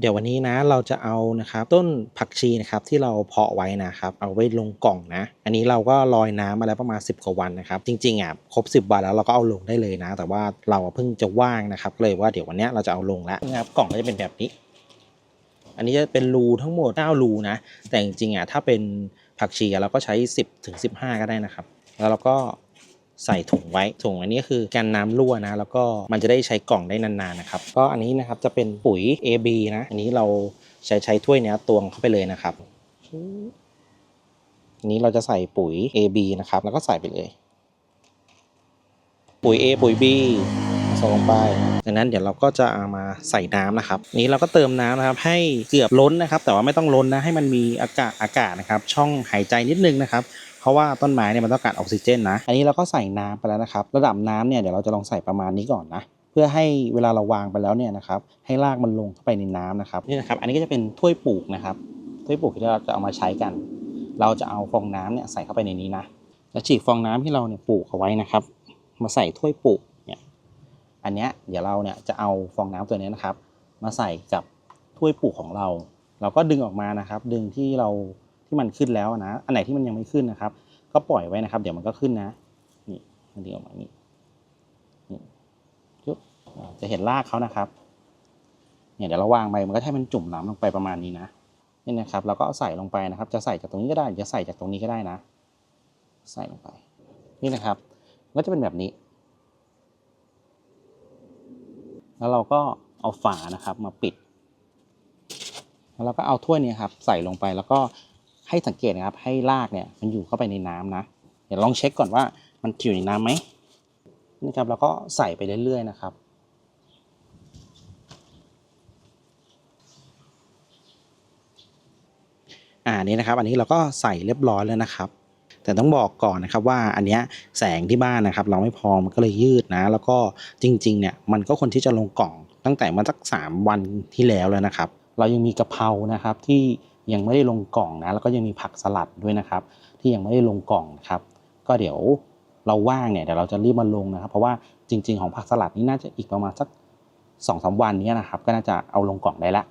เดี๋ยววันนี้นะเราจะเอานะครับต้นผักชีนะครับที่เราเพาะไว้นะครับเอาไว้ลงกล่องนะ อันนี้เราก็ลอยน้ำมาแล้วประมาณ 10 กว่าวันนะครับ จริงๆอะครบ 10 วันแล้วเราก็เอาลงได้เลยนะ แต่ว่าเราเพิ่งจะว่างนะครับเลยว่าเดี๋ยววันนี้เราจะเอาลงแล้วนะครับกล่องก็จะเป็นแบบนี้ อันนี้จะเป็นรูทั้งหมด9รูนะแต่จริงๆอะถ้าเป็นผักชีเราก็ใช้ 10ถึง15 ก็ได้นะครับ แล้วเราก็ ใส่ถุงไว้ถุงอันนี้คือกันน้ำรั่วนะแล้วก็มันจะได้ใช้กล่องได้นานๆนะครับก็อันนี้นะครับจะเป็นปุ๋ย AB นะอันนี้เราใช้ใช้ถ้วยเนี้ยตวงเข้าไปเลยนะครับอันนี้เราจะใส่ปุ๋ย AB นะครับ แล้วก็ใส่ไปเลย ปุ๋ย A ปุ๋ย B ผสมลงไปจากนั้นเดี๋ยวเราก็จะเอามาใส่น้ำนะครับ นี้เราก็เติมน้ำนะครับ ให้เกือบล้นนะครับ แต่ว่าไม่ต้องล้นนะให้มันมีอากาศอากาศนะครับ ช่องหายใจนิดนึงนะครับ เพราะว่าต้นไม้เนี่ยมันต้องการออกซิเจนนะ อันนี้เราก็ใส่น้ำไปแล้วนะครับ ระดับน้ำเนี่ยเดี๋ยวเราจะลองใส่ประมาณนี้ก่อนนะ เพื่อให้เวลาเราวางไปแล้วเนี่ยนะครับ ให้รากมันลงเข้าไปในน้ำนะครับนี่นะครับ อันนี้ก็จะเป็นถ้วยปลูกนะครับ ถ้วยปลูกที่เราจะเอามาใช้กัน เราจะเอาฟองน้ำเนี่ยใส่เข้าไปในนี้นะ แล้วฉีกฟองน้ำที่เราเนี่ยปลูกเอาไว้นะครับ มาใส่ถ้วยปลูกเนี่ย อันเนี้ยเดี๋ยวเราเนี่ยจะเอาฟองน้ำตัวนี้นะครับ มาใส่กับถ้วยปลูกของเรา เราก็ดึงออกมานะครับ ดึงที่เรา ที่มันขึ้นแล้วนะ อันไหนที่มันยังไม่ขึ้นนะครับ ก็ปล่อยไว้นะครับ เดี๋ยวมันก็ขึ้นนะ นี่มันดึงออกมานี่นี่จุ๊บจะเห็นรากเขานะครับ เนี่ยเดี๋ยวเราวางไปมันก็ให้มันจุ่มน้ำลงไปประมาณนี้นะ นี่นะครับเราก็เอาใส่ลงไปนะครับ จะใส่จากตรงนี้ก็ได้ จะใส่จากตรงนี้ก็ได้นะ ใส่ลงไป นี่นะครับ ก็จะเป็นแบบนี้ แล้วเราก็เอาฝานะครับมาปิดแล้วเราก็เอาถ้วยนี้ครับใส่ลงไปแล้วก็ ให้สังเกตนะครับ ให้รากเนี่ยมันอยู่เข้าไปในน้ำนะ เดี๋ยวลองเช็คก่อนว่ามันอยู่ในน้ำไหมนี่ครับเราก็ใส่ไปเรื่อยๆนะครับ อ่านี่นะครับ อันนี้เราก็ใส่เรียบร้อยแล้วนะครับ แต่ต้องบอกก่อนนะครับว่าอันเนี้ยแสงที่บ้านนะครับ เราไม่พอมันก็เลยยืดนะ แล้วก็จริงๆเนี่ยมันก็ควรที่จะลงกล่องตั้งแต่มาสักสามวันที่แล้วแล้วนะครับ เรายังมีกะเพรานะครับที่ ยังไม่ได้ลงกล่องนะแล้วก็ยังมีผักสลัดด้วยนะครับ ที่ยังไม่ได้ลงกล่องนะครับ ก็เดี๋ยวเราว่างเนี่ยเดี๋ยวเราจะรีบมาลงนะครับ เพราะว่าจริง ๆ ของผักสลัดนี่น่าจะอีกประมาณสักสองสามวันนี้นะครับ ก็น่าจะเอาลงกล่องได้ละ